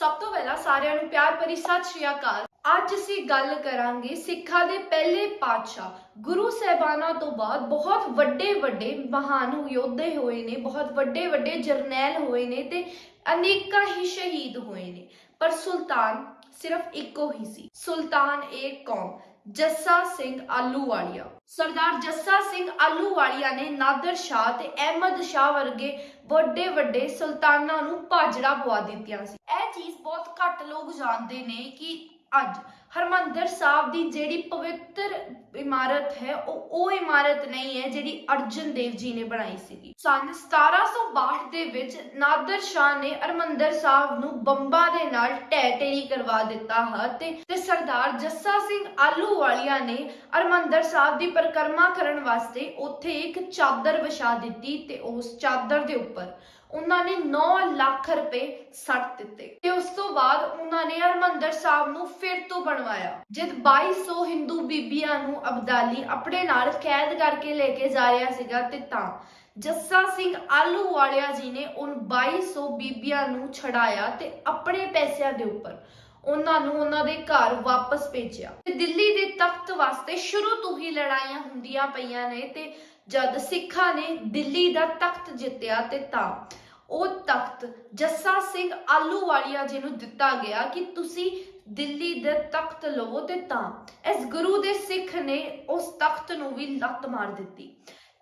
ਸਭ ਤੋਂ ਪਹਿਲਾਂ ਸਾਰਿਆਂ ਨੂੰ ਪਿਆਰ ਭਰੀ ਸਤਿ ਸ਼੍ਰੀ ਅਕਾਲ। ਅੱਜ ਅਸੀਂ ਗੱਲ ਕਰਾਂਗੇ ਸਿੱਖਾਂ ਦੇ ਪਹਿਲੇ ਪਾਤਸ਼ਾਹ, ਗੁਰੂ ਸਾਹਿਬਾਨਾਂ ਤੋਂ ਬਾਅਦ ਬਹੁਤ ਵੱਡੇ ਵੱਡੇ ਮਹਾਨ ਯੋਧੇ ਹੋਏ ਨੇ, ਬਹੁਤ ਵੱਡੇ ਵੱਡੇ ਜਰਨੈਲ ਹੋਏ ਨੇ ਤੇ ਅਨੇਕਾਂ ਹੀ ਸ਼ਹੀਦ ਹੋਏ ਨੇ। ਪਰ ਸੁਲਤਾਨ ਸਿਰਫ ਇੱਕੋ ਹੀ ਸੀ। ਸੁਲਤਾਨ ਏ ਕੌਮ ਜੱਸਾ ਸਿੰਘ ਆਲੂਵਾਲੀਆ। ਸਰਦਾਰ ਜੱਸਾ ਸਿੰਘ ਆਲੂਵਾਲੀਆ ਨੇ ਨਾਦਰ ਸ਼ਾਹ ਤੇ ਅਹਿਮਦ ਸ਼ਾਹ ਵਰਗੇ ਵੱਡੇ ਵੱਡੇ ਸੁਲਤਾਨਾਂ ਨੂੰ ਭਾਜੜਾ ਪਵਾ ਦਿੱਤੀਆਂ ਸੀ। ਇਹ ਚੀਜ਼ ਬਹੁਤ ਘੱਟ ਲੋਕ ਜਾਣਦੇ ਨੇ ਕਿ ਅੱਜ ਹਰਮੰਦਰ ਸਾਹਿਬ ਦੀ ਜਿਹੜੀ ਪਵਿੱਤਰ ਇਮਾਰਤ ਹੈ, ਉਹ ਉਹ ਇਮਾਰਤ ਨਹੀਂ ਹੈ ਜਿਹੜੀ ਅਰਜਨ ਦੇਵ ਜੀ ਨੇ ਬਣਾਈ ਸੀਗੀ। ਸਨ 1762 ਦੇ ਵਿੱਚ ਨਾਦਰ ਸ਼ਾਹ ਨੇ ਹਰਮੰਦਰ ਸਾਹਿਬ ਨੂੰ ਬੰਬਾਂ ਦੇ ਨਾਲ ਢਹਿ ਢੇਰੀ ਕਰਵਾ ਦਿੱਤਾ ਹੈ ਤੇ ਤੇ ਸਰਦਾਰ ਜੱਸਾ ਸਿੰਘ ਆਲੂ ਵਾਲੀਆ ਨੇ ਹਰਮੰਦਰ ਸਾਹਿਬ ਦੀ ਪਰਿਕਰਮਾ ਕਰਨ ਵਾਸਤੇ ਉੱਥੇ ਇੱਕ ਚਾਦਰ ਵਿਛਾ ਦਿੱਤੀ ਤੇ ਉਸ ਚਾਦਰ ਦੇ ਉੱਪਰ ਉਹਨਾਂ ਨੇ 9 ਲੱਖ ਰੁਪਏ ਸੱਟ ਦਿੱਤੇ। ਤੇ ਉਸ ਤੋਂ ਬਾਅਦ ਉਹਨਾਂ ਨੇ ਹਰਮੰਦਰ ਸਾਹਿਬ ਨੂੰ ਫਿਰ ਤੋਂ ਬਣਵਾਇਆ। ਜਦ 2200 ਹਿੰਦੂ ਬੀਬੀਆਂ ਨੂੰ ਅਬਦਾਲੀ ਆਪਣੇ ਨਾਲ ਕੈਦ ਕਰਕੇ ਲੈ ਕੇ ਜਾ ਰਿਹਾ ਸੀਗਾ ਤੇ ਤਾਂ ਜੱਸਾ ਸਿੰਘ ਆਲੂਵਾਲੀਆ ਜੀ ਨੇ ਉਨ 2200 ਬੀਬੀਆਂ ਨੂੰ ਛਡਾਇਆ ਤੇ ਆਪਣੇ ਪੈਸਿਆਂ ਦੇ ਉੱਪਰ ਉਹਨਾਂ ਨੂੰ ਉਹਨਾਂ ਦੇ ਘਰ ਵਾਪਸ ਭੇਜਿਆ। ਤੇ ਦਿੱਲੀ ਦੇ ਤਖਤ ਵਾਸਤੇ ਸ਼ੁਰੂ ਤੋਂ ਹੀ ਲੜਾਈਆਂ ਹੁੰਦੀਆਂ ਪਈਆਂ ਨੇ ਤੇ ਜਦ ਸਿੱਖਾਂ ਨੇ ਦਿੱਲੀ ਦਾ ਤਖਤ ਜਿੱਤਿਆ ਤੇ ਤਾਂ ਉਹ ਤਖਤ ਜੱਸਾ ਸਿੰਘ ਆਲੂਵਾਲੀਆ ਜੀ ਨੂੰ ਦਿੱਤਾ ਗਿਆ ਕਿ ਤੁਸੀਂ ਦਿੱਲੀ ਦੇ ਤਖਤ ਲਵੋ ਤੇ ਤਾਂ ਇਸ ਗੁਰੂ ਦੇ ਸਿੱਖ ਨੇ ਉਸ ਤਖਤ ਨੂੰ ਵੀ ਲੱਤ ਮਾਰ ਦਿੱਤੀ।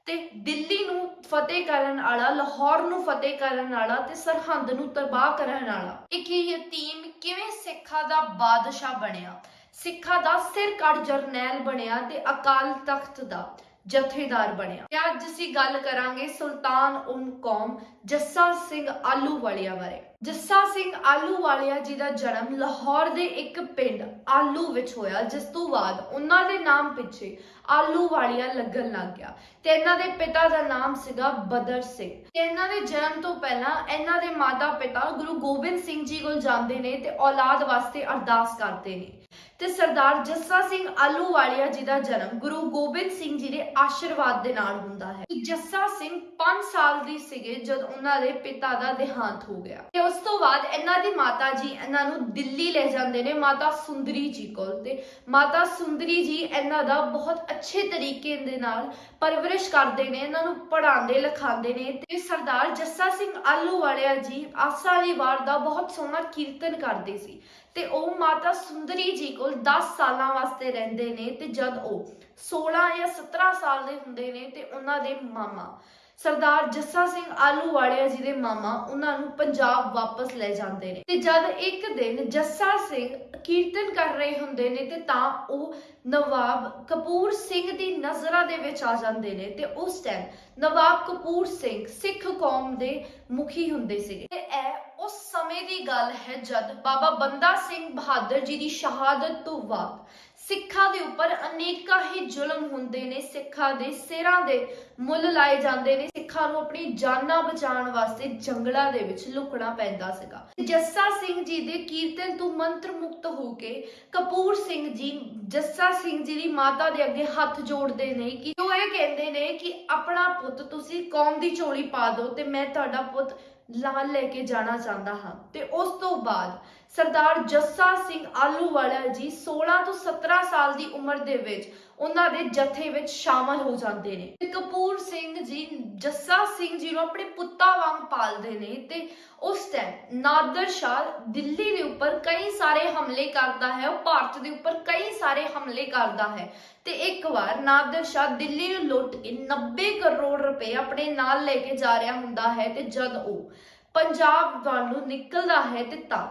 ਤੇ ਦਿੱਲੀ ਨੂੰ ਫਤਿਹ ਕਰਨ ਵਾਲਾ, ਲਾਹੌਰ ਨੂੰ ਫਤਿਹ ਕਰਨ ਵਾਲਾ ਤੇ ਸਰਹੰਦ ਨੂੰ ਤਬਾਹ ਕਰਨ ਵਾਲਾ ਇੱਕ ਯਤੀਮ ਕਿਵੇਂ ਸਿੱਖਾਂ ਦਾ ਬਾਦਸ਼ਾਹ ਬਣਿਆ? ਸਿੱਖਾਂ ਦਾ ਸਿਰ ਕੱਢ ਜਰਨੈਲ ਬਣਿਆ ਤੇ ਅਕਾਲ ਤਖਤ ਦਾ। ਜਥੇਦਾਰ ਬਣਿਆ। ਤੇ ਅੱਜ ਅਸੀਂ ਗੱਲ ਕਰਾਂਗੇ ਸੁਲਤਾਨ ਉਨ ਕੌਮ ਜੱਸਾ ਸਿੰਘ ਆਲੂਵਾਲੀਆ ਬਾਰੇ। ਜੱਸਾ ਸਿੰਘ ਆਲੂਵਾਲੀਆ ਜੀ ਦਾ ਜਨਮ ਲਾਹੌਰ ਦੇ ਇੱਕ ਪਿੰਡ ਆਲੂ ਵਿੱਚ ਹੋਇਆ, ਜਿਸ ਤੋਂ ਬਾਅਦ ਉਹਨਾਂ ਦੇ ਨਾਮ ਪਿੱਛੇ ਆਲੂਵਾਲੀਆ ਲੱਗਣ ਲੱਗ ਗਿਆ। ਤੇ ਇਹਨਾਂ ਦੇ ਪਿਤਾ ਦਾ ਨਾਮ ਸੀਗਾ ਬਦਰ ਸਿੰਘ। ਤੇ ਇਹਨਾਂ ਦੇ ਜਨਮ ਤੋਂ ਪਹਿਲਾਂ ਇਹਨਾਂ ਦੇ ਮਾਤਾ ਪਿਤਾ ਗੁਰੂ ਗੋਬਿੰਦ ਸਿੰਘ ਜੀ ਕੋਲ ਜਾਂਦੇ ਨੇ ਤੇ ਔਲਾਦ ਵਾਸਤੇ ਅਰਦਾਸ ਕਰਦੇ ਨੇ। ਤੇ ਸਰਦਾਰ ਜੱਸਾ ਸਿੰਘ ਆਲੂਵਾਲੀਆ ਜੀ ਦਾ ਜਨਮ ਗੁਰੂ ਗੋਬਿੰਦ ਸਿੰਘ ਜੀ ਦੇ ਆਸ਼ੀਰਵਾਦ ਦੇ ਨਾਲ ਹੁੰਦਾ ਹੈ। ਜੱਸਾ ਸਿੰਘ 5 ਸਾਲ ਦੀ ਸੀਗੇ ਜਦ ਉਹਨਾਂ ਦੇ ਪਿਤਾ ਦਾ ਦੇਹਾਂਤ ਹੋ ਗਿਆ। ਤੇ ਉਸ ਤੋਂ ਬਾਅਦ ਇਹਨਾਂ ਦੀ ਮਾਤਾ ਜੀ ਇਹਨਾਂ ਨੂੰ ਦਿੱਲੀ ਲੈ ਜਾਂਦੇ ਨੇ, ਮਾਤਾ ਸੁੰਦਰੀ ਜੀ ਕੋਲ। ਤੇ ਮਾਤਾ ਸੁੰਦਰੀ ਜੀ ਇਹਨਾਂ ਦਾ ਬਹੁਤ ਅੱਛੇ ਤਰੀਕੇ ਦੇ ਨਾਲ ਪਰਵਰਿਸ਼ ਕਰਦੇ ਨੇ, ਇਹਨਾਂ ਨੂੰ ਪੜ੍ਹਾਉਂਦੇ, ਲਿਖਾਉਂਦੇ ਨੇ। ਤੇ ਸਰਦਾਰ ਜੱਸਾ ਸਿੰਘ ਆਲੂਵਾਲੀਆ ਜੀ ਆਸਾ ਦੀ ਵਾਰ ਦਾ ਬਹੁਤ ਸੋਹਣਾ ਕੀਰਤਨ ਕਰਦੇ ਸੀ। ਤੇ ਉਹ ਮਾਤਾ ਸੁੰਦਰੀ ਜੀ ਕੋਲ 10 ਸਾਲਾਂ ਵਾਸਤੇ ਰਹਿੰਦੇ ਨੇ ਤੇ ਜਦ ਉਹ 16 ਜਾਂ 17 ਸਾਲ ਦੇ ਹੁੰਦੇ ਨੇ ਤੇ ਉਹਨਾਂ ਦੇ ਮਾਮਾ। ਸਰਦਾਰ ਜੱਸਾ ਸਿੰਘ ਆਲੂਵਾਲੀਆ ਜੀ ਦੇ ਮਾਮਾ ਉਹਨਾਂ ਨੂੰ ਪੰਜਾਬ ਵਾਪਸ ਲੈ ਜਾਂਦੇ ਨੇ। ਤੇ ਜਦ ਇੱਕ ਦਿਨ ਜੱਸਾ ਸਿੰਘ ਕੀਰਤਨ ਕਰ ਰਹੇ ਹੁੰਦੇ ਨੇ ਤੇ ਤਾਂ ਉਹ ਨਵਾਬ ਕਪੂਰ ਸਿੰਘ ਦੀ ਨਜ਼ਰਾਂ ਦੇ ਵਿੱਚ ਆ ਜਾਂਦੇ ਨੇ ਤੇ ਉਸ ਟਾਈਮ ਨਵਾਬ ਕਪੂਰ ਸਿੰਘ ਸਿੱਖ ਕੌਮ ਦੇ ਮੁਖੀ ਹੁੰਦੇ ਸੀਗੇ। ਤੇ ਇਹ ਉਸ ਸਮੇਂ ਦੀ ਗੱਲ ਹੈ ਜਦ ਬਾਬਾ ਬੰਦਾ ਸਿੰਘ ਬਹਾਦਰ ਜੀ ਦੀ ਸ਼ਹਾਦਤ ਤੋਂ ਬਾਅਦ ਸਿੱਖਾਂ ਦੇ ਉੱਪਰ ਅਨੇਕਾਂ ਹੀ ਜ਼ੁਲਮ ਹੁੰਦੇ ਨੇ, ਸਿੱਖਾਂ ਦੇ ਸਿਰਾਂ ਦੇ ਮੁੱਲ ਲਾਏ ਜਾਂਦੇ ਨੇ, ਸਿੱਖਾਂ ਨੂੰ ਆਪਣੀ ਜਾਨਾਂ ਬਚਾਉਣ ਵਾਸਤੇ ਜੰਗਲਾਂ ਦੇ ਵਿੱਚ ਲੁਕਣਾ ਪੈਂਦਾ ਸੀਗਾ। ਜੱਸਾ ਸਿੰਘ ਜੀ ਦੇ ਕੀਰਤਨ ਤੋਂ ਮੰਤਰ ਮੁਕਤ ਹੋ ਕੇ ਕਪੂਰ ਸਿੰਘ ਜੀ, ਜੱਸਾ ਸਿੰਘ ਜੀ ਦੀ ਮਾਤਾ ਦੇ ਅੱਗੇ ਹੱਥ ਜੋੜਦੇ ਨੇ ਕਿ ਉਹ ਇਹ ਕਹਿੰਦੇ ਨੇ ਕਿ ਆਪਣਾ ਪੁੱਤ ਤੁਸੀਂ ਕੌਮ ਦੀ ਝੋਲੀ ਪਾ ਦਿਓ ਤੇ ਮੈਂ ਤੁਹਾਡਾ ਪੁੱਤ ਲਾਲ ਲੈ ਕੇ ਜਾਣਾ ਚਾਹੁੰਦਾ ਹਾਂ। ਤੇ ਉਸ ਤੋਂ ਬਾਅਦ ਸਰਦਾਰ ਜੱਸਾ ਸਿੰਘ ਆਲੂਵਾਲਾ ਜੀ 16 ਤੋਂ 17 ਸਾਲ ਦੀ ਉਮਰ ਦੇ ਵਿੱਚ ਉਹਨਾਂ ਦੇ ਜਥੇ ਵਿੱਚ ਸ਼ਾਮਲ ਹੋ ਜਾਂਦੇ ਨੇ। ਕਪੂਰ ਸਿੰਘ ਜੀ, ਜੱਸਾ ਸਿੰਘ ਜੀ ਨੂੰ ਆਪਣੇ ਪੁੱਤਾਂ ਵਾਂਗ ਪਾਲਦੇ ਨੇ ਤੇ ਉਸ ਟਾਈਮ ਨਾਦਰ ਸ਼ਾਹ ਦਿੱਲੀ ਦੇ ਉੱਪਰ ਕਈ ਸਾਰੇ ਹਮਲੇ ਕਰਦਾ ਹੈ, ਉਹ ਭਾਰਤ ਦੇ ਉੱਪਰ ਕਈ ਸਾਰੇ ਹਮਲੇ ਕਰਦਾ ਹੈ। ਤੇ ਇੱਕ ਵਾਰ ਨਾਦਰ ਸ਼ਾਹ ਦਿੱਲੀ ਨੂੰ ਲੁੱਟ ਕੇ 90 ਕਰੋੜ ਰੁਪਏ ਆਪਣੇ ਨਾਲ ਲੈ ਕੇ ਜਾ ਰਿਹਾ ਹੁੰਦਾ ਹੈ ਤੇ ਜਦ ਉਹ ਪੰਜਾਬ ਵੱਲ ਨੂੰ ਨਿਕਲਦਾ ਹੈ ਤੇ ਤਾਂ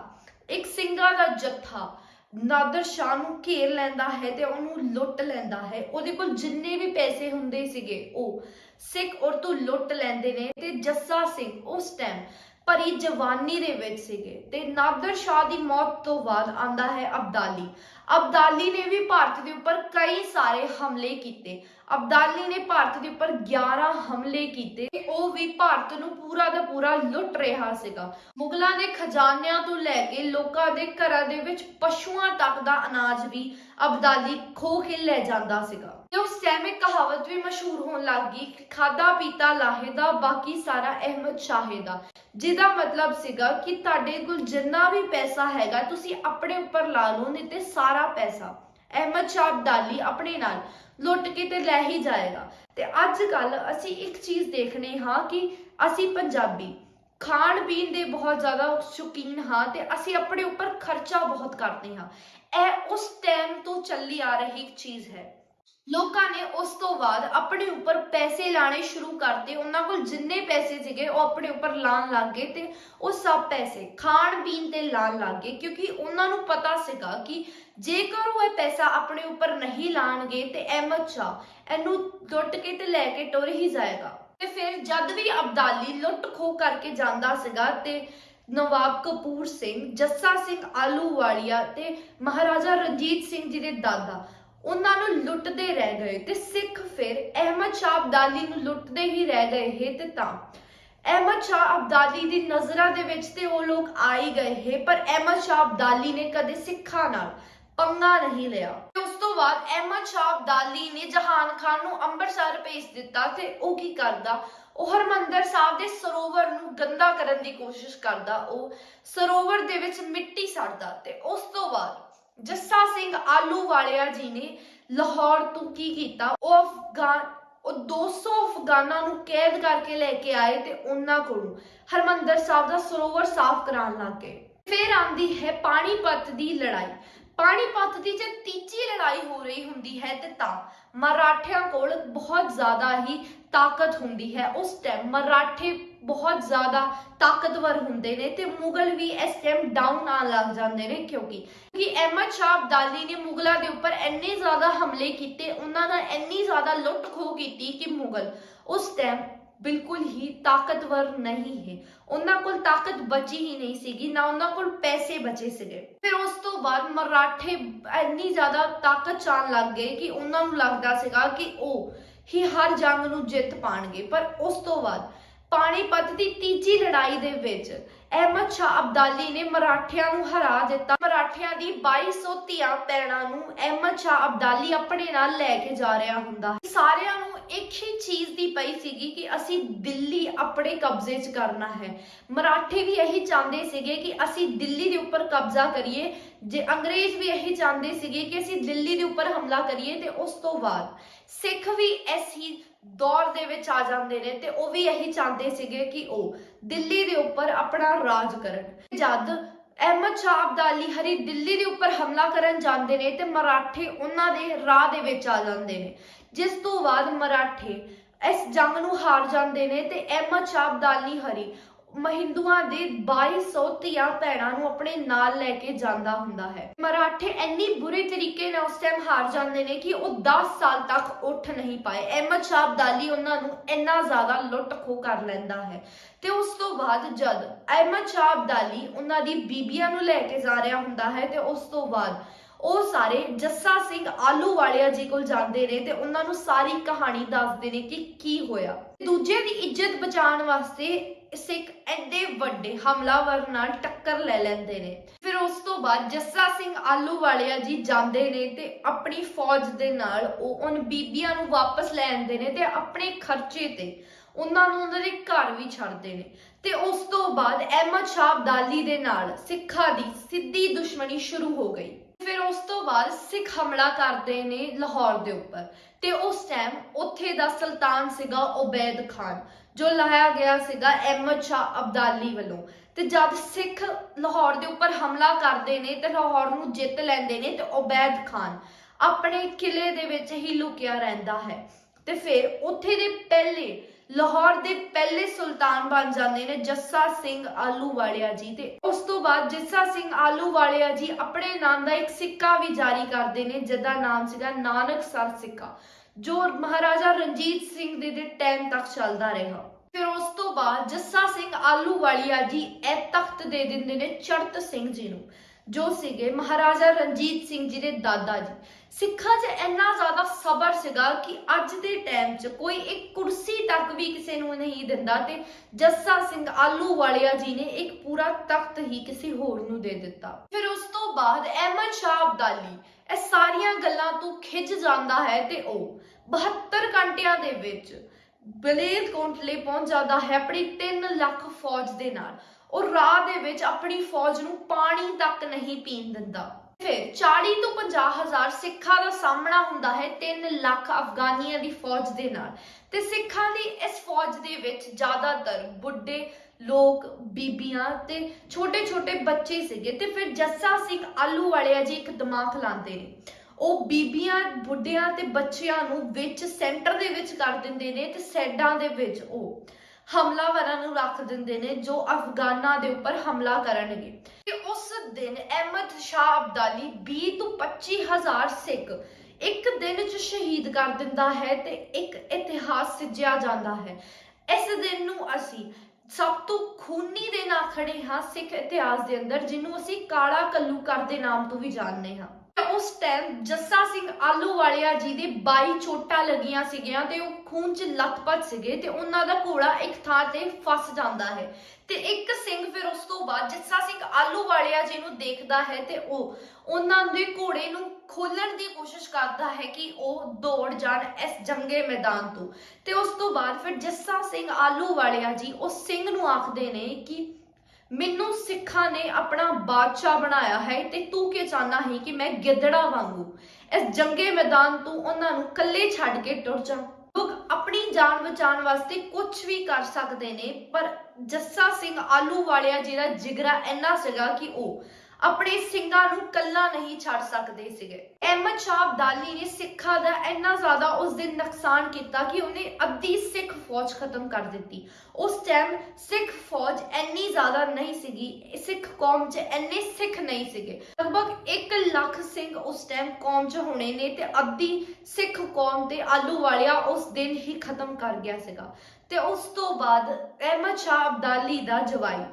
ਇੱਕ ਸਿੰਘਾਂ ਦਾ ਜੱਥਾ ਨਾਦਰ ਸ਼ਾਹ ਨੂੰ ਘੇਰ ਲੈਂਦਾ ਹੈ ਤੇ ਉਹਨੂੰ ਲੁੱਟ ਲੈਂਦਾ ਹੈ। ਉਹਦੇ ਕੋਲ ਜਿੰਨੇ ਵੀ ਪੈਸੇ ਹੁੰਦੇ ਸੀਗੇ, ਉਹ ਸਿੱਖ ਔਰ ਤੋਂ ਲੁੱਟ ਲੈਂਦੇ ਨੇ ਤੇ ਜੱਸਾ ਸਿੰਘ ਉਸ ਟਾਈਮ ਭਰੀ ਜਵਾਨੀ ਦੇ ਵਿੱਚ ਸੀਗੇ ਤੇ ਨਾਦਰ ਸ਼ਾਹ ਦੀ ਮੌਤ ਤੋਂ ਬਾਅਦ ਆਂਦਾ ਹੈ ਅਬਦਾਲੀ। ਅਬਦਾਲੀ ਨੇ ਵੀ ਭਾਰਤ ਦੇ ਉੱਪਰ ਕਈ ਸਾਰੇ ਹਮਲੇ ਕੀਤੇ। ਅਬਦਾਲੀ ਨੇ ਭਾਰਤ ਦੇ ਉੱਪਰ 11 ਹਮਲੇ ਕੀਤੇ। ਉਹ ਵੀ ਭਾਰਤ ਨੂੰ ਪੂਰਾ ਦਾ ਪੂਰਾ ਲੁੱਟ ਰਿਹਾ ਸੀਗਾ। ਮੁਗਲਾਂ ਦੇ ਖਜ਼ਾਨਿਆਂ ਤੋਂ ਲੈ ਕੇ ਲੋਕਾਂ ਦੇ ਘਰਾਂ ਦੇ ਵਿੱਚ ਪਸ਼ੂਆਂ ਤੱਕ ਦਾ ਅਨਾਜ ਵੀ ਅਬਦਾਲੀ ਖੋਹ ਕੇ ਲੈ ਜਾਂਦਾ ਸੀਗਾ। ਤੇ ਉਸ ਟਾਈਮ ਇੱਕ ਕਹਾਵਤ ਵੀ ਮਸ਼ਹੂਰ ਹੋਣ ਲੱਗ ਗਈ ਕਿ ਖਾਦਾ ਪੀਤਾ ਲਾਹੇ ਦਾ ਬਾਕੀ ਸਾਰਾ ਅਹਿਮਦ ਸ਼ਾਹੇ ਦਾ। ਜਿਹਦਾ ਮਤਲਬ ਸੀਗਾ ਕਿ ਤੁਹਾਡੇ ਕੋਲ ਜਿੰਨਾ ਵੀ ਪੈਸਾ ਹੈਗਾ, ਤੁਸੀਂ ਆਪਣੇ ਉੱਪਰ ਲਾ ਲਓ, ਨਹੀਂ ਤੇ ਸਾਰਾ ਪੈਸਾ। ਅਹਿਮਦ ਸ਼ਾਹ ਅਬਦਾਲੀ ਆਪਣੇ ਨਾਲ ਲੁੱਟ ਕੇ ਤੇ ਲੈ ਹੀ ਜਾਏਗਾ। ਤੇ ਅੱਜ ਕੱਲ ਅਸੀਂ ਇੱਕ ਚੀਜ਼ ਦੇਖਨੇ ਹਾਂ ਕਿ ਅਸੀਂ ਪੰਜਾਬੀ, ਖਾਣ ਪੀਣ ਦੇ ਬਹੁਤ ਜ਼ਿਆਦਾ ਸ਼ੌਕੀਨ ਹਾਂ ਤੇ ਅਸੀਂ ਆਪਣੇ ਉੱਪਰ ਖਰਚਾ ਬਹੁਤ ਕਰਦੇ ਹਾਂ। ਇਹ ਉਸ ਟਾਈਮ ਤੋਂ ਚੱਲੀ ਆ ਰਹੀ ਚੀਜ਼ ਹੈ। ਲੋਕਾਂ ਨੇ ਉਸ ਤੋਂ ਬਾਅਦ ਆਪਣੇ ਉੱਪਰ ਪੈਸੇ ਲਾਣੇ ਸ਼ੁਰੂ ਕਰਤੇ। ਉਹਨਾਂ ਕੋਲ ਜਿੰਨੇ ਪੈਸੇ ਸੀਗੇ, ਉਹ ਆਪਣੇ ਉੱਪਰ ਲਾਣ ਲੱਗ ਗਏ ਤੇ ਉਹ ਸਭ ਪੈਸੇ ਖਾਣ ਪੀਣ ਤੇ ਲਾਣ ਲੱਗ ਗਏ ਕਿਉਂਕਿ ਉਹਨਾਂ ਨੂੰ ਪਤਾ ਸੀਗਾ ਕਿ ਜੇਕਰ ਉਹ ਇਹ ਪੈਸਾ ਆਪਣੇ ਉੱਪਰ ਨਹੀਂ ਲਾਣਗੇ ਤੇ ਅਹਿਮਦ ਸ਼ਾਹ ਇਹਨੂੰ ਲੁੱਟ ਕੇ ਤੇ ਲੈ ਕੇ ਟੁਰ ਹੀ ਜਾਏਗਾ। ਤੇ ਫਿਰ ਜਦ ਵੀ ਅਬਦਾਲੀ ਲੁੱਟ ਖੋਹ ਕਰਕੇ ਜਾਂਦਾ ਸੀਗਾ ਤੇ ਨਵਾਬ ਕਪੂਰ ਸਿੰਘ, ਜੱਸਾ ਸਿੰਘ ਆਲੂਵਾਲੀਆ ਤੇ ਮਹਾਰਾਜਾ ਰਣਜੀਤ ਸਿੰਘ ਜੀ ਦੇ ਦਾਦਾ ਉਹਨਾਂ ਨੂੰ ਲੁੱਟਦੇ ਰਹਿ ਗਏ ਤੇ ਸਿੱਖ ਫਿਰ ਅਹਿਮਦ ਸ਼ਾਹ ਅਬਦਾਲੀ ਨੂੰ ਲੁੱਟਦੇ ਹੀ ਰਹਿ ਗਏ ਹੈ ਤੇ ਤਾਂ। ਅਹਿਮਦ ਸ਼ਾਹ ਅਬਦਾਲੀ ਦੀ ਨਜ਼ਰਾਂ ਦੇ ਵਿੱਚ ਤੇ ਉਹ ਲੋਕ ਆ ਹੀ ਗਏ ਹੈ, ਪਰ ਅਹਿਮਦ ਸ਼ਾਹ ਅਬਦਾਲੀ ਨੇ ਕਦੇ ਸਿੱਖਾਂ ਨਾਲ ਪੰਗਾ ਨਹੀਂ ਲਿਆ। ਉਸ ਤੋਂ ਬਾਅਦ ਅਹਿਮਦ ਸ਼ਾਹ ਅਬਦਾਲੀ ਨੇ ਜਹਾਨ ਖਾਨ ਨੂੰ ਅੰਮ੍ਰਿਤਸਰ ਭੇਜ ਦਿੱਤਾ ਤੇ ਉਹ ਕੀ ਕਰਦਾ? ਉਹ ਹਰਮੰਦਰ ਸਾਹਿਬ ਦੇ ਸਰੋਵਰ ਨੂੰ ਗੰਦਾ ਕਰਨ ਦੀ ਕੋਸ਼ਿਸ਼ ਕਰਦਾ। ਉਹ ਸਰੋਵਰ ਦੇ ਵਿੱਚ ਮਿੱਟੀ ਸੜਦਾ ਤੇ ਉਸ ਤੋਂ ਬਾਅਦ ਜੱਸਾ ਸਿੰਘ ਆਲੂਵਾਲੀਆ ਜੀ ਨੇ ਲਾਹੌਰ ਤੋਂ ਕੀ ਕੀਤਾ? ਉਹ ਅਫਗਾਨ, ਉਹ 200 ਅਫਗਾਨਾਂ ਨੂੰ ਕੈਦ ਕਰਕੇ ਲੈ ਕੇ ਆਏ ਤੇ ਉਹਨਾਂ ਕੋਲੋਂ ਹਰਮੰਦਰ ਸਾਹਿਬ ਦਾ ਸਰੋਵਰ ਸਾਫ਼ ਕਰਾਉਣ ਲੱਗ ਗਏ। ਫਿਰ ਆਂਦੀ ਹੈ ਪਾਣੀਪਤ ਦੀ ਲੜਾਈ। ਪਾਣੀਪਤ ਦੀ ਜੇ ਤੀਜੀ ਲੜਾਈ ਹੋ ਰਹੀ ਹੁੰਦੀ ਹੈ ਤੇ ਤਾਂ ਮਰਾਠਿਆਂ ਕੋਲ ਬਹੁਤ ਜ਼ਿਆਦਾ ਹੀ ਤਾਕਤ ਹੁੰਦੀ ਹੈ। ਉਸ ਟਾਈਮ ਮਰਾਠੇ ਬਹੁਤ ਜ਼ਿਆਦਾ ਤਾਕਤਵਰ ਹੁੰਦੇ ਨੇ ਤੇ ਮੁਗਲ ਵੀ ਇਸ ਟਾਈਮ ਡਾਊਨ ਆਉਣ ਲੱਗ ਜਾਂਦੇ ਨੇ ਕਿਉਂਕਿ ਕਿ ਅਹਿਮਦ ਸ਼ਾਹ ਅਬਦਾਲੀ ਨੇ ਮੁਗਲਾਂ ਦੇ ਉੱਪਰ ਇੰਨੇ ਜ਼ਿਆਦਾ ਹਮਲੇ ਕੀਤੇ, ਉਹਨਾਂ ਦਾ ਇੰਨੀ ਜ਼ਿਆਦਾ ਲੁੱਟ ਖੋਹ ਕੀਤੀ ਕਿ ਮੁਗਲ ਉਸ ਟਾਈਮ ਬਿਲਕੁਲ ਹੀ ਤਾਕਤਵਰ ਨਹੀਂ ਹੈ ਉਹਨਾਂ ਕੋਲ ਤਾਕਤ ਬਚੀ ਹੀ ਨਹੀਂ ਸੀਗੀ, ਨਾ ਉਹਨਾਂ ਕੋਲ ਪੈਸੇ ਬਚੇ ਸੀਗੇ। ਫਿਰ ਉਸ ਤੋਂ ਬਾਅਦ ਮਰਾਠੇ ਇੰਨੀ ਜ਼ਿਆਦਾ ਤਾਕਤ ਚਾਣ ਲੱਗ ਗਏ ਕਿ ਉਹਨਾਂ ਨੂੰ ਲੱਗਦਾ ਸੀਗਾ ਕਿ ਉਹ ਹੀ ਹਰ ਜੰਗ ਨੂੰ ਜਿੱਤ ਪਾਣਗੇ। ਪਰ ਉਸ ਤੋਂ ਬਾਅਦ ਪਾਣੀਪਤ ਦੀ ਤੀਜੀ ਲੜਾਈ ਦੇ ਵਿੱਚ ਅਹਿਮਦ ਸ਼ਾਹ ਅਬਦਾਲੀ ਨੇ ਮਰਾਠਿਆਂ ਨੂੰ ਹਰਾ ਦਿੱਤਾ। ਮਰਾਠਿਆਂ ਦੀ 2200 ਧੀਆਂ ਪੈਣਾ ਨੂੰ ਅਹਿਮਦ ਸ਼ਾਹ ਅਬਦਾਲੀ ਆਪਣੇ ਨਾਲ ਲੈ ਕੇ ਜਾ ਰਿਹਾ ਹੁੰਦਾ। ਸਾਰਿਆਂ ਨੂੰ ਇੱਕ ਹੀ ਚੀਜ਼ ਦੀ ਪਈ ਸੀਗੀ ਕਿ ਅਸੀਂ ਦਿੱਲੀ ਆਪਣੇ ਕਬਜ਼ੇ 'ਚ ਕਰਨਾ ਹੈ। ਮਰਾਠੇ ਵੀ ਇਹੀ ਚਾਹੁੰਦੇ ਸੀਗੇ ਕਿ ਅਸੀਂ ਦਿੱਲੀ ਦੇ ਉੱਪਰ ਕਬਜ਼ਾ ਕਰੀਏ। ਜੇ ਅੰਗਰੇਜ਼ ਵੀ ਇਹੀ ਚਾਹੁੰਦੇ ਸੀਗੇ ਕਿ ਅਸੀਂ ਦਿੱਲੀ ਦੇ ਉੱਪਰ ਹਮਲਾ ਕਰੀਏ ਤੇ ਉਸ ਤੋਂ ਬਾਅਦ ਸਿੱਖ ਵੀ ਐਸੀ ਦੌਰ ਦੇ ਵਿੱਚ ਆ ਜਾਂਦੇ ਨੇ ਤੇ ਉਹ ਵੀ ਇਹੀ ਚਾਹੁੰਦੇ ਸੀਗੇ ਕਿ ਉਹ ਦਿੱਲੀ ਦੇ ਉੱਪਰ ਆਪਣਾ ਰਾਜ ਕਰਨ। ਜਦ ਅਹਿਮਦ ਸ਼ਾਹ ਅਬਦਾਲੀ ਹਰੀ ਦਿੱਲੀ ਦੇ ਉੱਪਰ ਹਮਲਾ ਕਰਨ ਜਾਂਦੇ ਨੇ ਤੇ ਮਰਾਠੇ ਉਹਨਾਂ ਦੇ ਰਾਹ ਦੇ ਵਿੱਚ ਆ ਜਾਂਦੇ ਨੇ। ਜਿਸ ਤੋਂ ਬਾਅਦ ਮਰਾਠੇ ਇਸ ਜੰਗ ਨੂੰ ਹਾਰ ਜਾਂਦੇ ਨੇ ਤੇ ਅਹਿਮਦ ਸ਼ਾਹ ਅਬਦਾਲੀ ਹਰੀ ਮਹਿੰਦੂਆਂ ਦੇ 2200 ਧੀਆਂ ਭੈਣਾਂ ਨੂੰ ਆਪਣੇ ਨਾਲ ਲੈ ਕੇ ਜਾਂਦਾ ਹੁੰਦਾ ਹੈ। ਮਰਾਠੇ ਇੰਨੀ ਬੁਰੇ ਤਰੀਕੇ ਨਾਲ ਉਸ ਟਾਈਮ ਹਾਰ ਜਾਂਦੇ ਨੇ ਕਿ ਉਹ 10 ਸਾਲ ਤੱਕ ਉੱਠ ਨਹੀਂ ਪਾਏ। ਅਹਿਮਦ ਸ਼ਾਹ ਅਬਦਾਲੀ ਉਹਨਾਂ ਨੂੰ ਇੰਨਾ ਜ਼ਿਆਦਾ ਲੁੱਟ ਖੋ ਕਰ ਲੈਂਦਾ ਹੈ। ਤੇ ਉਸ ਤੋਂ ਬਾਅਦ ਜਦ ਅਹਿਮਦ ਸ਼ਾਹ ਅਬਦਾਲੀ ਉਹਨਾਂ ਦੀ ਬੀਬੀਆਂ ਨੂੰ ਲੈ ਕੇ ਜਾ ਰਿਹਾ ਹੁੰਦਾ ਹੈ ਤੇ ਉਸ ਤੋਂ ਬਾਅਦ ਉਹ ਸਾਰੇ ਜੱਸਾ ਸਿੰਘ ਆਲੂ ਆਲੂਵਾਲੀਆ ਜੀ ਕੋਲ ਜਾਂਦੇ ਨੇ ਤੇ ਉਹਨਾਂ ਨੂੰ ਸਾਰੀ ਕਹਾਣੀ ਦੱਸਦੇ ਨੇ ਕਿ ਕੀ ਹੋਇਆ। ਦੂਜੇ ਦੀ ਇੱਜ਼ਤ ਬਚਾਉਣ ਵਾਸਤੇ ਸਿੱਖ ਐਡੇ ਵੱਡੇ ਹਮਲਾਵਰ ਨਾਲ ਟੱਕਰ ਲੈ ਲੈਂਦੇ ਨੇ। ਫਿਰ ਉਸ ਤੋਂ ਬਾਅਦ ਜੱਸਾ ਸਿੰਘ ਆਲੂਵਾਲੀਆ ਜੀ ਜਾਂਦੇ ਨੇ ਤੇ ਆਪਣੀ ਫੌਜ ਦੇ ਨਾਲ ਉਹ ਉਹਨਾਂ ਬੀਬੀਆਂ ਨੂੰ ਵਾਪਸ ਲੈ ਆਉਂਦੇ ਨੇ ਤੇ ਆਪਣੇ ਖਰਚੇ ਤੇ ਉਹਨਾਂ ਨੂੰ ਉਹਨਾਂ ਦੇ ਘਰ ਵੀ ਛੱਡਦੇ ਨੇ। ਤੇ ਉਸ ਤੋਂ ਬਾਅਦ ਅਹਿਮਦ ਸ਼ਾਹ ਅਬਦਾਲੀ ਦੇ ਨਾਲ ਸਿੱਖਾਂ ਦੀ ਸਿੱਧੀ ਦੁਸ਼ਮਣੀ ਸ਼ੁਰੂ ਹੋ ਗਈ। ਫਿਰ ਉਸ ਤੋਂ ਬਾਅਦ ਸਿੱਖ ਹਮਲਾ ਕਰਦੇ ਨੇ ਲਾਹੌਰ ਦੇ ਉੱਪਰ। ਤੇ ਉਸ ਟਾਈਮ ਉੱਥੇ ਦਾ ਸੁਲਤਾਨ ਸੀਗਾ ਉਬੈਦ ਖਾਨ। ਜੋ ਲਾਇਆ ਗਿਆ ਸੀਗਾ ਅਹਿਮਦ ਸ਼ਾਹ ਅਬਦਾਲੀ ਵੱਲੋਂ। ਤੇ ਜਦ ਸਿੱਖ ਲਾਹੌਰ ਦੇ ਉੱਪਰ ਹਮਲਾ ਕਰਦੇ ਨੇ ਤੇ ਲਾਹੌਰ ਨੂੰ ਜਿੱਤ ਲੈਂਦੇ ਨੇ ਤੇ ਉਬੈਦ ਖਾਨ ਆਪਣੇ ਕਿਲੇ ਦੇ ਵਿੱਚ ਹੀ ਲੁਕਿਆ ਰਹਿੰਦਾ ਹੈ। ਤੇ ਫਿਰ ਉੱਥੇ ਦੇ ਪਹਿਲੇ, ਲਾਹੌਰ ਦੇ ਪਹਿਲੇ ਸੁਲਤਾਨ ਬਣ ਜਾਂਦੇ ਨੇ ਜੱਸਾ ਸਿੰਘ ਆਲੂਵਾਲੀਆ ਜੀ ਤੇ ਉਸ ਤੋਂ ਬਾਅਦ ਜੱਸਾ ਸਿੰਘ ਆਲੂਵਾਲੀਆ ਜੀ ਆਪਣੇ ਨਾਮ ਦਾ ਇੱਕ ਸਿੱਕਾ ਵੀ ਜਾਰੀ ਕਰਦੇ ਨੇ ਜਿਹਦਾ ਨਾਮ ਸੀਗਾ ਨਾਨਕ ਸਰ ਸਿੱਕਾ, ਜੋ ਮਹਾਰਾਜਾ ਰਣਜੀਤ ਸਿੰਘ ਦੇ ਦੇ ਟਾਈਮ ਤੱਕ ਚੱਲਦਾ ਰਿਹਾ। ਫਿਰ ਉਸ ਤੋਂ ਬਾਅਦ ਜੱਸਾ ਸਿੰਘ ਆਲੂਵਾਲੀਆ ਜੀ ਇਹ ਤਖਤ ਦੇ ਦਿੰਦੇ ਨੇ ਚੜਤ ਸਿੰਘ ਜੀ ਨੂੰ, ਜੋ ਸੀਗੇ ਮਹਾਰਾਜਾ ਰਣਜੀਤ ਸਿੰਘ ਜੀ ਦੇ ਦਾਦਾ ਜੀ। ਸਿੱਖਾਂ 'ਚ ਇੰਨਾ ਜ਼ਿਆਦਾ ਸਬਰ ਸੀਗਾ ਕਿ ਅੱਜ ਦੇ ਟਾਈਮ 'ਚ ਕੋਈ ਇੱਕ ਕੁਰਸੀ ਤੱਕ ਵੀ ਕਿਸੇ ਨੂੰ ਨਹੀਂ ਦਿੰਦਾ ਤੇ ਜੱਸਾ ਸਿੰਘ ਆਲੂਵਾਲੀਆ ਜੀ ਨੇ ਇੱਕ ਪੂਰਾ ਤਖਤ ਹੀ ਕਿਸੇ ਹੋਰ ਨੂੰ ਦੇ ਦਿੱਤਾ। ਫਿਰ ਉਸ ਤੋਂ ਬਾਅਦ ਅਹਿਮਦ ਸ਼ਾਹ ਅਬਦਾਲੀ ਇਹ ਸਾਰੀਆਂ ਗੱਲਾਂ ਤੋਂ ਖਿੱਚ ਜਾਂਦਾ ਹੈ ਤੇ ਉਹ 72 ਘੰਟਿਆਂ ਦੇ ਵਿੱਚ ਬਲੇਦ ਪਹੁੰਚ ਜਾਂਦਾ ਹੈ ਆਪਣੀ 3 ਲੱਖ ਫੌਜ ਦੇ ਨਾਲ। ਉਹ ਰਾਹ ਦੇ ਵਿੱਚ ਆਪਣੀ ਫੌਜ ਨੂੰ ਪਾਣੀ ਤੱਕ ਨਹੀਂ ਪੀਣ ਦਿੰਦਾ। ਫਿਰ 40 ਤੋਂ 50 ਹਜ਼ਾਰ ਸਿੱਖਾਂ ਦਾ ਸਾਹਮਣਾ ਹੁੰਦਾ ਹੈ 3 ਲੱਖ ਅਫਗਾਨੀਆਂ ਦੀ ਫੌਜ ਦੇ ਨਾਲ। ਤੇ ਸਿੱਖਾਂ ਦੀ ਇਸ ਫੌਜ ਦੇ ਵਿੱਚ ਜ਼ਿਆਦਾਤਰ ਬੁੱਢੇ ਲੋਕ, ਬੀਬੀਆਂ ਤੇ ਛੋਟੇ-ਛੋਟੇ ਬੱਚੇ ਸੀਗੇ ਤੇ ਫਿਰ ਜੱਸਾ ਸਿੰਘ ਆਲੂ ਵਾਲਿਆ ਜੀ ਇੱਕ ਦਿਮਾਗ ਲਾਉਂਦੇ ਨੇ। ਉਹ ਬੀਬੀਆਂ, ਬੁੱਢਿਆਂ ਤੇ ਬੱਚਿਆਂ ਨੂੰ ਵਿੱਚ ਸੈਂਟਰ ਦੇ ਵਿੱਚ ਕਰ ਦਿੰਦੇ ਨੇ ਤੇ ਸਾਈਡਾਂ ਦੇ ਵਿੱਚ ਉਹ ਹਮਲਾਵਰਾਂ ਨੂੰ ਰੱਖ ਦਿੰਦੇ ਨੇ ਜੋ ਅਫਗਾਨਾਂ ਦੇ ਉੱਪਰ ਹਮਲਾ ਕਰਨਗੇ। ਤੇ ਉਸ ਦਿਨ ਅਹਿਮਦ ਸ਼ਾਹ ਅਬਦਾਲੀ 20 ਤੋਂ 25 ਸਿੱਖ ਇੱਕ ਦਿਨ 'ਚ ਸ਼ਹੀਦ ਕਰ ਦਿੰਦਾ ਹੈ ਤੇ ਇੱਕ ਇਤਿਹਾਸ ਸਿਰਜਿਆ ਜਾਂਦਾ ਹੈ। ਇਸ ਦਿਨ ਨੂੰ ਅਸੀਂ ਸਭ ਤੋਂ ਖੂਨੀ ਦੇ ਨਾਂ ਖੜੇ ਹਾਂ ਸਿੱਖ ਇਤਿਹਾਸ ਦੇ ਅੰਦਰ, ਜਿਹਨੂੰ ਅਸੀਂ ਕਾਲਾ ਕੱਲੂ ਕੱਲੂਕਰ ਦੇ ਨਾਮ ਤੋਂ ਵੀ ਜਾਣਦੇ ਹਾਂ। ਉਸ ਟਾਈਮ ਜੱਸਾ ਸਿੰਘ ਆਲੂਵਾਲੀਆ ਜੀ ਦੇ 22 ਚੋਟਾਂ ਲੱਗੀਆਂ ਸੀਗੀਆਂ ਤੇ ਉਹ ਖੂਨ 'ਚ ਲੱਥਪੱਥ ਸੀਗੇ ਤੇ ਉਹਨਾਂ ਦਾ ਘੋੜਾ ਇੱਕ ਥਾਂ ਤੇ ਫਸ ਜਾਂਦਾ ਹੈ। ਤੇ ਇੱਕ ਸਿੰਘ ਫਿਰ ਉਸ ਤੋਂ ਬਾਅਦ ਜੱਸਾ ਸਿੰਘ ਆਲੂਵਾਲੀਆ ਜੀ ਨੂੰ ਦੇਖਦਾ ਹੈ ਤੇ ਉਹ ਉਹਨਾਂ ਦੇ ਘੋੜੇ ਨੂੰ ਖੋਲਣ ਦੀ ਕੋਸ਼ਿਸ਼ ਕਰਦਾ ਹੈ ਕਿ ਉਹ ਦੌੜ ਜਾਣ ਇਸ ਜੰਗੇ ਮੈਦਾਨ ਤੋਂ। ਤੇ ਉਸ ਤੋਂ ਬਾਅਦ ਫਿਰ ਜੱਸਾ ਸਿੰਘ ਆਲੂਵਾਲੀਆ ਜੀ ਉਸ ਸਿੰਘ ਨੂੰ ਆਖਦੇ ਨੇ ਕਿ ਮੈਨੂੰ ਸਿੱਖਾਂ ਨੇ ਆਪਣਾ ਬਾਦਸ਼ਾਹ ਬਣਾਇਆ ਹੈ ਤੇ ਤੂੰ ਕੀ ਚਾਹਨਾ ਹੈ ਕਿ ਮੈਂ ਗਿੱਦੜਾ ਵਾਂਗੂ ਇਸ ਜੰਗੇ ਮੈਦਾਨ ਤੋਂ ਉਹਨਾਂ ਨੂੰ ਇਕੱਲੇ ਛੱਡ ਕੇ ਟੁਰ ਜਾ। ਲੋਕ ਆਪਣੀ ਜਾਨ ਬਚਾਉਣ ਵਾਸਤੇ ਕੁਝ ਵੀ ਕਰ ਸਕਦੇ ਨੇ, ਪਰ ਜੱਸਾ ਸਿੰਘ ਆਲੂਵਾਲੀਆ ਜੀ ਦਾ ਜਿਗਰਾ ਇੰਨਾ ਸੀਗਾ ਕਿ ਉਹ ਆਪਣੇ ਸਿੰਘਾਂ ਨੂੰ ਕੱਲਾ ਨਹੀਂ ਛੱਡ ਸਕਦੇ ਸੀਗੇ। ਅਹਿਮਦ ਸ਼ਾਹ ਅਬਦਾਲੀ ਨੇ ਸਿੱਖਾਂ ਦਾ ਇੰਨਾ ਜ਼ਿਆਦਾ ਉਸ ਦਿਨ ਨੁਕਸਾਨ ਕੀਤਾ ਕਿ ਉਹਨੇ ਅੱਧੀ ਸਿੱਖ ਫੌਜ ਖਤਮ ਕਰ ਦਿੱਤੀ। ਉਸ ਟਾਈਮ ਸਿੱਖ ਫੌਜ ਇੰਨੀ ਜ਼ਿਆਦਾ ਨਹੀਂ ਸੀਗੀ, ਸਿੱਖ ਕੌਮ 'ਚ ਇੰਨੇ ਸਿੱਖ ਨਹੀਂ ਸੀਗੇ। ਲਗਭਗ 1 ਲੱਖ ਸਿੰਘ ਉਸ ਟਾਈਮ ਕੌਮ 'ਚ ਹੋਣੇ ਨੇ ਤੇ ਅੱਧੀ ਸਿੱਖ ਕੌਮ ਤੇ ਆਲੂ ਵਾਲਿਆ ਉਸ ਦਿਨ ਹੀ ਖਤਮ ਕਰ ਗਿਆ ਸੀਗਾ। ਤੇ ਉਸ ਤੋਂ ਬਾਅਦ ਅਹਿਮਦ ਸ਼ਾਹ ਅਬਦਾਲੀ ਦਾ ਜਵਾਈ।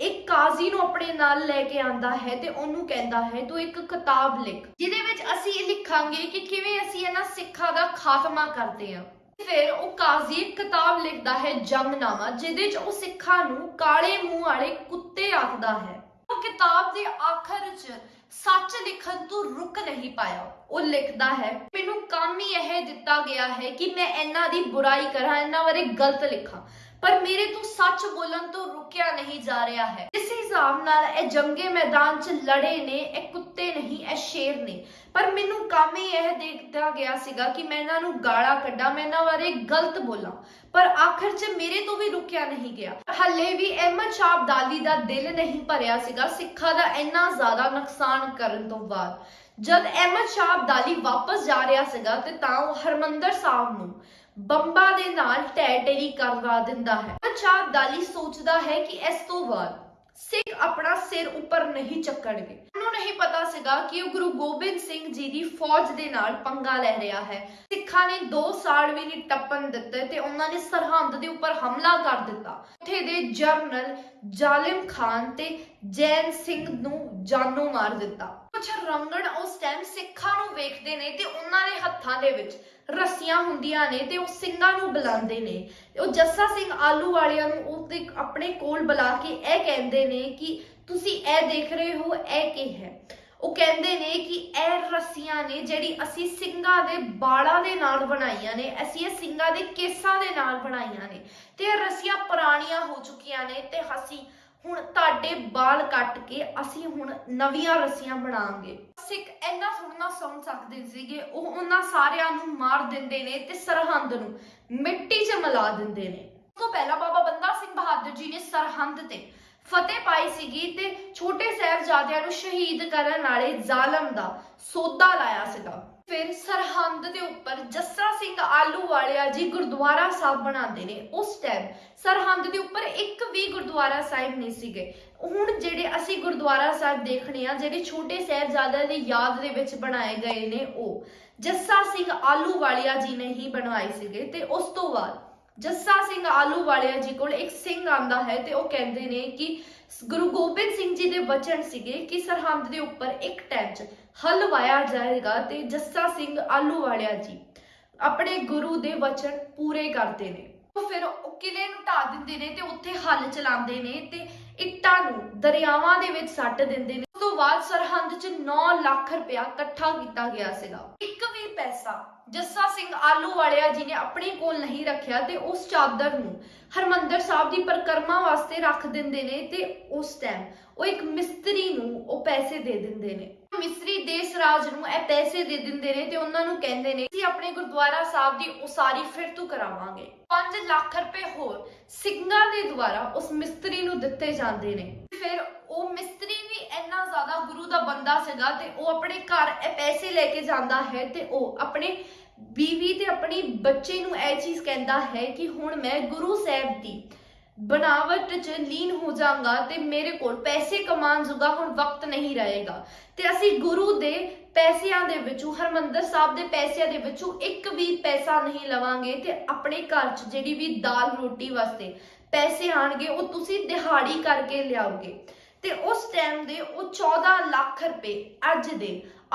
ਇੱਕ ਕਾਜ਼ੀ ਨੂੰ ਆਪਣੇ ਨਾਲ ਲੈ ਕੇ ਆਂਦਾ ਹੈ ਤੇ ਉਹਨੂੰ ਕਹਿੰਦਾ ਹੈ, ਤੂੰ ਇੱਕ ਕਿਤਾਬ ਲਿਖ, ਜਿਹਦੇ ਵਿੱਚ ਅਸੀਂ ਲਿਖਾਂਗੇ ਕਿ ਕਿਵੇਂ ਅਸੀਂ ਇਹਨਾਂ ਸਿੱਖਾਂ ਦਾ ਖਾਤਮਾ ਕਰਦੇ ਹਾਂ ਫਿਰ ਉਹ ਕਾਜ਼ੀ ਇੱਕ ਕਿਤਾਬ ਲਿਖਦਾ ਹੈ ਜੰਗਨਾਮਾ ਜਿਹਦੇ 'ਚ ਉਹ ਸਿੱਖਾਂ ਨੂੰ ਕਾਲੇ ਮੂੰਹ ਵਾਲੇ ਕੁੱਤੇ ਆਖਦਾ ਹੈ। ਉਹ ਕਿਤਾਬ ਦੇ ਆਖਰ 'ਚ ਸੱਚ ਲਿਖਣ ਤੋਂ ਰੁਕ ਨਹੀਂ ਪਾਇਆ। ਉਹ ਲਿਖਦਾ ਹੈ, ਮੈਨੂੰ ਕੰਮ ਹੀ ਇਹ ਦਿੱਤਾ ਗਿਆ ਹੈ ਕਿ ਮੈਂ ਇਹਨਾਂ ਦੀ ਬੁਰਾਈ ਕਰਾਂ, ਇਹਨਾਂ ਬਾਰੇ ਗਲਤ ਲਿਖਾਂ। ਪਰ ਮੇਰੇ ਤੋਂ ਸੱਚ ਬੋਲਣ ਤੋਂ ਰੁਕਿਆ ਨਹੀਂ ਜਾ ਰਿਹਾ ਹੈ। ਇਸ ਹਿਸਾਬ ਨਾਲ ਇਹ ਜੰਗੇ ਮੈਦਾਨ 'ਚ ਲੜੇ ਨੇ, ਇਹ ਕੁੱਤੇ ਨਹੀਂ, ਇਹ ਸ਼ੇਰ ਨੇ। ਪਰ ਮੈਨੂੰ ਕੰਮ ਹੀ ਇਹ ਦੇ ਗਿਆ ਸੀਗਾ ਕਿ ਮੈਂ ਇਹਨਾਂ ਨੂੰ ਗਾਲਾਂ ਕੱਢਾਂ, ਮੈਂ ਇਹਨਾਂ ਬਾਰੇ ਗਲਤ ਬੋਲਾਂ। ਪਰ ਆਖਰ 'ਚ ਮੇਰੇ ਤੋਂ ਵੀ ਰੁਕਿਆ ਨਹੀਂ ਗਿਆ। ਹੱਲੇ ਵੀ ਅਹਿਮਦ ਸ਼ਾਹ ਅਬਦਾਲੀ ਦਾ ਦਿਲ ਨਹੀਂ ਭਰਿਆ ਸੀਗਾ, ਸਿੱਖਾਂ ਦਾ ਇੰਨਾ ਜ਼ਿਆਦਾ ਨੁਕਸਾਨ ਕਰਨ ਤੋਂ ਬਾਅਦ। ਜਦ ਅਹਿਮਦ ਸ਼ਾਹ ਅਬਦਾਲੀ ਵਾਪਸ ਜਾ ਰਿਹਾ ਸੀਗਾ ਤੇ ਤਾਂ ਉਹ ਹਰਮੰਦਰ ਸਾਹਿਬ ਨੂੰ ਬੰਬਾ ਦੇ ਨਾਲ ਟੈ ਕਰਵਾ ਦਿੰਦਾ ਹੈ। ਅਹਿਮਦ ਸ਼ਾਹ ਸੋਚਦਾ ਹੈ ਕਿ ਇਸ ਤੋਂ ਬਾਅਦ ਸਿੱਖ ਆਪਣਾ ਸਿਰ ਉੱਪਰ ਨਹੀਂ ਚੱਕਣਗੇ। ਉਹਨੂੰ ਨਹੀਂ ਪਤਾ ਸੀਗਾ ਕਿ ਉਹ ਗੁਰੂ ਗੋਬਿੰਦ ਸਿੰਘ ਜੀ ਦੀ ਫੌਜ ਦੇ ਨਾਲ ਪੰਗਾ ਲੈ ਰਿਹਾ ਹੈ। ਸਿੱਖਾਂ ਨੇ 2 ਸਾਲ ਵੀ ਨਹੀਂ ਟੱਪਣ ਦਿੱਤੇ ਤੇ ਉਹਨਾਂ ਨੇ ਸਰਹੰਦ ਦੇ ਉੱਪਰ ਹਮਲਾ ਕਰ ਦਿੱਤਾ। ਉੱਥੇ ਦੇ ਜਰਨਲ ਜ਼ਾਲਿਮ ਖਾਨ ਤੇ ਜੈਨ ਸਿੰਘ ਨੂੰ ਜਾਨੋਂ ਮਾਰ ਦਿੱਤਾ। ਕੁਝ ਰੰਗਣ ਉਸ ਟਾਈਮ ਸਿੱਖਾਂ ਨੂੰ ਵੇਖਦੇ ਨੇ ਤੇ ਉਹਨਾਂ ਦੇ ਹੱਥਾਂ ਦੇ ਵਿੱਚ ਰੱਸੀਆਂ ਹੁੰਦੀਆਂ ਨੇ ਤੇ ਉਹ ਸਿੰਘਾਂ ਨੂੰ ਬੁਲਾਉਂਦੇ ਨੇ। ਉਹ ਜੱਸਾ ਸਿੰਘ ਆਲੂ ਵਾਲਿਆਂ ਨੂੰ ਉਹਦੇ ਆਪਣੇ ਕੋਲ ਬੁਲਾ ਕੇ ਇਹ ਕਹਿੰਦੇ ਨੇ ਕਿ ਤੁਸੀਂ ਇਹ ਦੇਖ ਰਹੇ ਹੋ, ਇਹ ਕੀ ਹੈ? ਉਹ ਕਹਿੰਦੇ ਨੇ ਕਿ ਇਹ ਰੱਸੀਆਂ ਨੇ ਜਿਹੜੀ ਅਸੀਂ ਸਿੰਘਾਂ ਦੇ ਬਾਲਾਂ ਦੇ ਨਾਲ ਬਣਾਈਆਂ ਨੇ, ਅਸੀਂ ਇਹ ਸਿੰਘਾਂ ਦੇ ਕੇਸਾਂ ਦੇ ਨਾਲ ਬਣਾਈਆਂ ਨੇ। ਤੇ ਇਹ ਰੱਸੀਆਂ ਪੁਰਾਣੀਆਂ ਹੋ ਚੁੱਕੀਆਂ ਨੇ ਤੇ ਅਸੀਂ ਹੁਣ ਤੁਹਾਡੇ ਬਾਲ ਕੱਟ ਕੇ ਅਸੀਂ ਹੁਣ ਨਵੀਆਂ ਰੱਸੀਆਂ ਬਣਾਵਾਂਗੇ। ਸਿੱਖ ਇੰਨਾ ਥੋੜਾ ਸਮਝ ਸਕਦੇ ਸੀਗੇ, ਉਹ ਉਹਨਾਂ ਸਾਰਿਆਂ ਨੂੰ ਮਾਰ ਦਿੰਦੇ ਨੇ ਤੇ ਸਰਹੰਦ ਨੂੰ, ਮਿੱਟੀ 'ਚ ਮਿਲਾ ਦਿੰਦੇ ਨੇ। ਉਸ ਤੋਂ ਪਹਿਲਾਂ ਬਾਬਾ ਬੰਦਾ ਸਿੰਘ ਬਹਾਦਰ ਜੀ ਨੇ ਸਰਹੰਦ ਤੇ ਫਤਿਹ ਪਾਈ ਸੀਗੀ ਤੇ ਛੋਟੇ ਸਾਹਿਬਜ਼ਾਦਿਆਂ ਨੂੰ ਸ਼ਹੀਦ ਕਰਨ ਵਾਲੇ ਜ਼ਾਲਮ ਦਾ ਸੋਦਾ ਲਾਇਆ ਸੀਗਾ। ਫਿਰ ਸਰਹੰਦ ਦੇ ਉੱਪਰ ਜੱਸਾ ਸਿੰਘ ਆਲੂ ਵਾਲਿਆ ਜੀ ਗੁਰਦੁਆਰਾ ਸਾਹਿਬ ਬਣਾਉਂਦੇ ਨੇ। ਉਸ ਟਾਈਮ ਸਰਹੰਦ ਦੇ ਉੱਪਰ ਇੱਕ ਵੀ ਗੁਰਦੁਆਰਾ ਸਾਹਿਬ ਨਹੀਂ ਸੀਗੇ। ਹੁਣ ਜਿਹੜੇ ਅਸੀਂ ਗੁਰਦੁਆਰਾ ਸਾਹਿਬ ਦੇਖਣੇ ਆ, ਜਿਹੜੇ ਛੋਟੇ ਸਾਹਿਬਜ਼ਾਦਿਆਂ ਦੀ ਯਾਦ ਦੇ ਵਿੱਚ ਬਣਾਏ ਗਏ ਨੇ ਉਹ। ਜੱਸਾ ਸਿੰਘ ਆਲੂ ਵਾਲਿਆ ਜੀ ਨੇ ਹੀ ਬਣਵਾਏ ਸੀਗੇ ਤੇ ਉਸ ਤੋਂ ਬਾਅਦ ਜੱਸਾ ਸਿੰਘ ਆਲੂਵਾਲੀਆ ਜੀ ਕੋਲ ਇੱਕ ਸਿੰਘ ਆਂਦਾ ਹੈ ਤੇ ਉਹ ਕਹਿੰਦੇ ਨੇ ਕਿ ਗੁਰੂ ਗੋਬਿੰਦ ਸਿੰਘ ਜੀ ਦੇ ਵਚਨ ਸੀਗੇ ਕਿ ਸਰਹੰਦ ਦੇ ਉੱਪਰ ਇੱਕ ਟਾਈਮ 'ਚ ਜਾਏਗਾ ਤੇ ਜੱਸਾ ਸਿੰਘ ਆਲੂਵਾਲੀਆ ਜੀ ਆਪਣੇ ਗੁਰੂ ਦੇ ਵਚਨ ਪੂਰੇ ਕਰਦੇ ਨੇ। ਉਹ ਫਿਰ ਉਹ ਕਿਲੇ ਨੂੰ ਢਾ ਦਿੰਦੇ ਨੇ ਤੇ ਉੱਥੇ ਹੱਲ ਚਲਾਉਂਦੇ ਨੇ ਤੇ ਇੱਟਾਂ ਨੂੰ ਦਰਿਆਵਾਂ ਦੇ ਵਿੱਚ ਸੱਟ ਦਿੰਦੇ ਨੇ। ਉਸ ਤੋਂ ਬਾਅਦ ਸਰਹੰਦ 9 ਲੱਖ ਰੁਪਇਆ ਇਕੱਠਾ ਕੀਤਾ ਗਿਆ ਸੀਗਾ। ਇੱਕ ਵੀ ਪੈਸਾ ਜੱਸਾ ਸਿੰਘ ਆਲੂ ਵਾਲਿਆ ਜੀ ਨੇ ਆਪਣੇ ਕੋਲ ਨਹੀਂ ਰੱਖਿਆ ਤੇ ਉਸ ਚਾਦਰ ਨੂੰ ਹਰਮੰਦਰ ਸਾਹਿਬ ਦੀ ਪਰਿਕਰਮਾ ਵਾਸਤੇ ਰੱਖ ਦਿੰਦੇ ਨੇ ਤੇ ਉਸ ਟਾਈਮ ਉਹ ਇੱਕ ਮਿਸਤਰੀ ਨੂੰ ਉਹ ਪੈਸੇ ਦੇ ਦਿੰਦੇ ਨੇ। ਮਿਸਤਰੀ ਦੇਸ ਰਾਜ ਨੂੰ ਇਹ ਪੈਸੇ ਦੇ ਦਿੰਦੇ ਨੇ ਤੇ ਉਹਨਾਂ ਨੂੰ ਕਹਿੰਦੇ ਨੇ, ਅਸੀਂ ਆਪਣੇ ਗੁਰਦੁਆਰਾ ਸਾਹਿਬ ਦੀ ਉਸਾਰੀ ਫਿਰ ਤੋਂ ਕਰਾਵਾਂਗੇ। 5 ਲੱਖ ਰੁਪਏ ਹੋਰ ਸਿੰਘਾਂ ਦੇ ਦੁਆਰਾ ਉਸ ਮਿਸਤਰੀ ਨੂੰ ਦਿੱਤੇ ਜਾਂਦੇ ਨੇ। ਫਿਰ ਉਹ ਮਿਸਤਰੀ ਵੀ ਇੰਨਾ ਜ਼ਿਆਦਾ ਗੁਰੂ ਦਾ ਬੰਦਾ ਸੀਗਾ ਤੇ ਉਹ ਆਪਣੇ ਘਰ ਇਹ ਪੈਸੇ ਲੈ ਕੇ ਜਾਂਦਾ ਹੈ ਤੇ ਉਹ ਆਪਣੇ ਬੀਵੀ ਤੇ ਆਪਣੀ ਬੱਚੇ ਨੂੰ ਇਹ ਚੀਜ਼ ਕਹਿੰਦਾ ਹੈ ਕਿ ਹੁਣ ਮੈਂ ਗੁਰੂ ਸਾਹਿਬ ਦੀ ਬਣਾਵਟ ਚ ਲੀਨ ਹੋ ਜਾਵਾਂਗਾ ਤੇ ਮੇਰੇ ਕੋਲ ਪੈਸੇ ਕਮਾਉਣ ਜੋਗਾ ਹੁਣ ਵਕਤ ਨਹੀਂ ਰਹੇਗਾ। ਤੇ ਅਸੀਂ ਗੁਰੂ ਦੇ ਪੈਸਿਆਂ ਦੇ ਵਿੱਚੋਂ, ਹਰਮੰਦਰ ਸਾਹਿਬ ਦੇ ਪੈਸਿਆਂ ਦੇ ਵਿੱਚੋਂ ਇੱਕ ਵੀ ਪੈਸਾ ਨਹੀਂ ਲਵਾਂਗੇ ਤੇ ਆਪਣੇ ਘਰ 'ਚ ਜਿਹੜੀ ਵੀ ਦਾਲ ਰੋਟੀ ਵਾਸਤੇ ਪੈਸੇ ਆਣਗੇ ਉਹ ਤੁਸੀਂ ਦਿਹਾੜੀ ਕਰਕੇ ਲਿਆਓਗੇ। ਤੇ ਉਸ ਟਾਈਮ ਦੇ ਉਹ 14 ਲੱਖ ਰੁਪਏ ਅੱਜ ਦੇ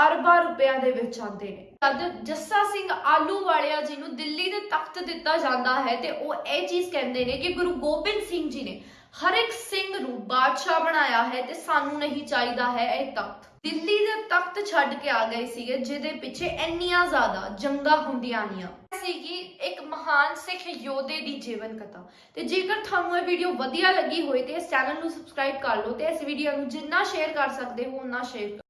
ਅਰਬਾਂ ਰੁਪਿਆਂ ਦੇ ਵਿੱਚ ਆਉਂਦੇ ਨੇ। ਜਦ ਜੱਸਾ ਸਿੰਘ ਆਲੂ ਵਾਲਿਆ ਜੀ ਨੂੰ ਦਿੱਲੀ ਦੇ ਤਖਤ ਦਿੱਤਾ ਜਾਂਦਾ ਹੈ ਤੇ ਉਹ ਇਹ ਚੀਜ਼ ਕਹਿੰਦੇ ਨੇ ਕਿ ਗੁਰੂ ਗੋਬਿੰਦ ਸਿੰਘ ਜੀ ਨੇ ਹਰ ਇੱਕ ਸਿੰਘ ਨੂੰ ਬਾਦਸ਼ਾਹ ਬਣਾਇਆ ਹੈ ਤੇ ਸਾਨੂੰ ਨਹੀਂ ਚਾਹੀਦਾ ਹੈ ਇਹ ਤਖਤ। ਦਿੱਲੀ ਦੇ ਤਖਤ ਛੱਡ ਕੇ ਆ ਗਏ ਸੀਗੇ, ਜਿਹਦੇ ਪਿੱਛੇ ਇੰਨੀਆਂ ਜ਼ਿਆਦਾ ਜੰਗਾਂ ਹੁੰਦੀਆਂ ਆਈਆਂ ਸੀਗੀ ਇੱਕ ਮਹਾਨ ਸਿੱਖ ਯੋਧੇ ਦੀ ਜੀਵਨ ਕਥਾ। ਤੇ ਜੇਕਰ ਤੁਹਾਨੂੰ ਇਹ ਵੀਡੀਓ ਵਧੀਆ ਲੱਗੀ ਹੋਏ ਤੇ ਇਸ ਚੈਨਲ ਨੂੰ ਸਬਸਕ੍ਰਾਈਬ ਕਰ ਲਓ ਤੇ ਇਸ ਵੀਡੀਓ ਨੂੰ ਜਿੰਨਾ ਸ਼ੇਅਰ ਕਰ ਸਕਦੇ ਹੋ ਉਨਾ ਸ਼ੇਅਰ